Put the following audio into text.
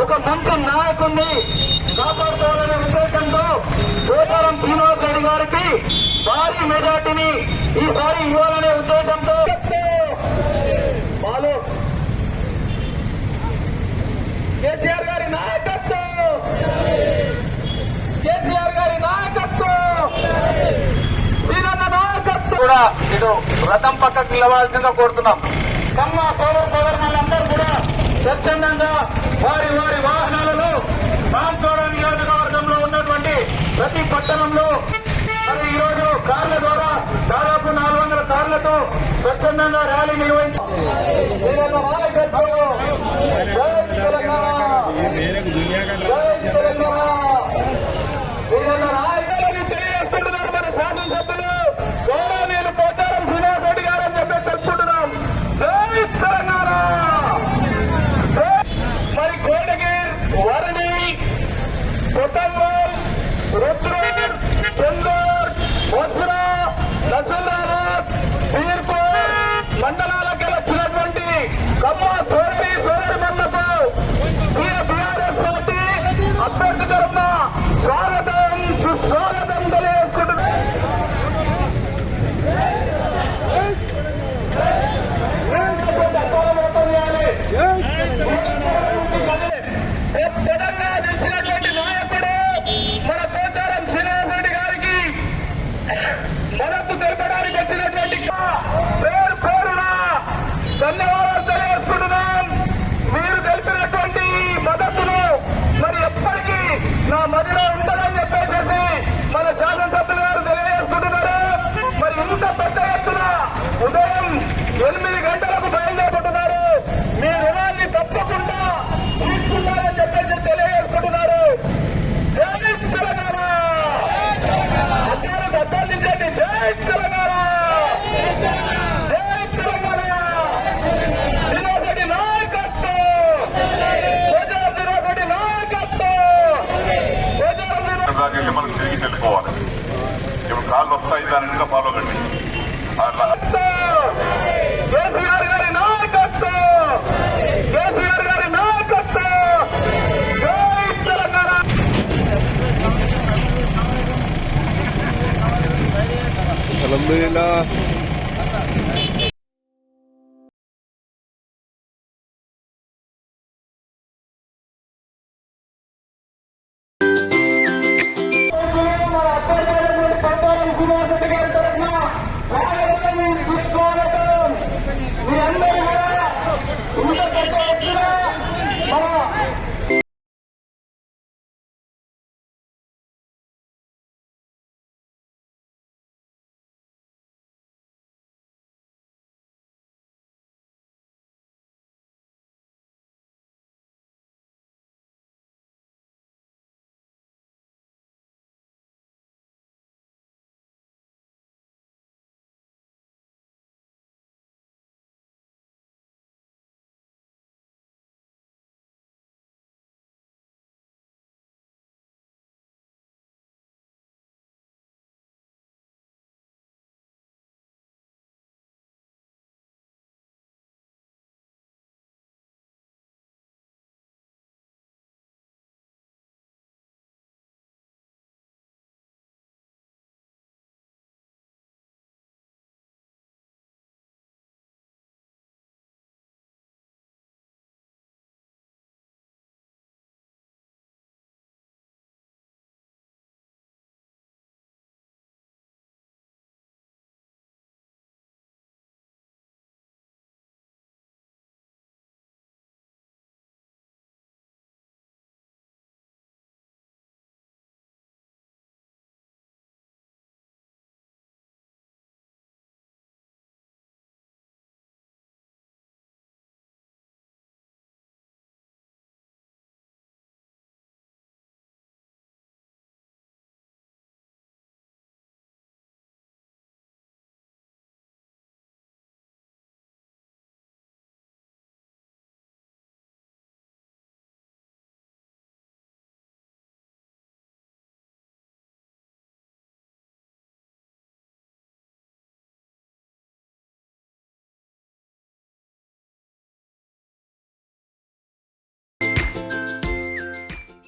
ఒక మంచి నాయకుడిని కాపాడుకోవాలనే ఉద్దేశంతో పోచారం శ్రీనివాస్ రెడ్డి గారికి భారీ మెజార్టీని ఈసారి ఇవ్వాలనే ఉద్దేశంతో బాలు కేసీఆర్ గారి నాయకత్వం! కేసీఆర్ గారి నాయకత్వం! వీరన్న నాయకత్వం! కూడా ఇటు రథం పక్కకు నిలవాల్సిందిగా కోరుతున్నాం. కమ్మ సోదర సోదరులందరూ కూడా స్వచ్ఛందంగా వారి వారి వాహనాలలో రాంచోడ నియోజకవర్గంలో ఉన్నటువంటి ప్రతి పట్టణంలో మరి ఈ రోజు కార్ల ద్వారా దాదాపు నాలుగు వందల కార్లతో స్వచ్ఛందంగా ర్యాలీ నిర్వహించారు వీరన్న నాయకత్వం జై తెలంగాణ జై తెలంగాణ వీరన్న నాయకులని తెలియజేస్తున్నారు మన శాసనసభ్యులు గౌరవనీయులు పోచారం శ్రీనివాస్ రెడ్డి గారు అని చెప్పి తెలుసుకుంటున్నాం జై తెలంగాణ జై- మరి కోటగిర్ వరణి కొట్టంగల్ రుద్రూర్ చందూర్ బొత్సరా నసూరాబాద్ బీర్పూర్ మండలాలకు వచ్చినటువంటి కమ్మ సోదరి సోదరిమణులకు బీఆర్ఎస్ పార్టీ అభ్యర్థి తరఫున స్వాగతం సుస్వాగతం తెలియజేసుకుంటున్నారు తెలంగాణ తెలిసినటువంటి నాయకుడు మన పోచారం శ్రీనివాస్ రెడ్డి గారికి మద్దతు తెలపడానికి వచ్చినటువంటి పేరు పేరున ధన్యవాదాలు తెలియజేసుకుంటున్నాం మీరు తెలిపినటువంటి ఈ మద్దతును మరి ఎప్పటికీ నా మదిలో ఉంటుందని చెప్పేసి మన శాసనసభ్యులు గారు తెలియజేసుకుంటున్నారు మరి ఇంత పెద్ద ఎత్తున ఉదయం ఎనిమిది గంటలకు బయలుదేరుకుంటున్నారు మీ రుణాన్ని తప్పకుండా తీసుకుంటారని చెప్పేసి తెలియజేసుకుంటున్నారు. జై తెలంగాణ! అందరూ గద్దాలించండి జై తెలంగాణ! జై తెలంగాణ! శ్రీనివాసరెడ్డి నాయకత్వం! ప్రజా శ్రీనివాసరెడ్డి నాయకత్వం! ప్రజా శ్రీనివాస మనం తిరిగి తెలుసుకోవాలి ఇప్పుడు కాళ్ళు వస్తాయి దాని ఇంకా అలా Alhamdulillah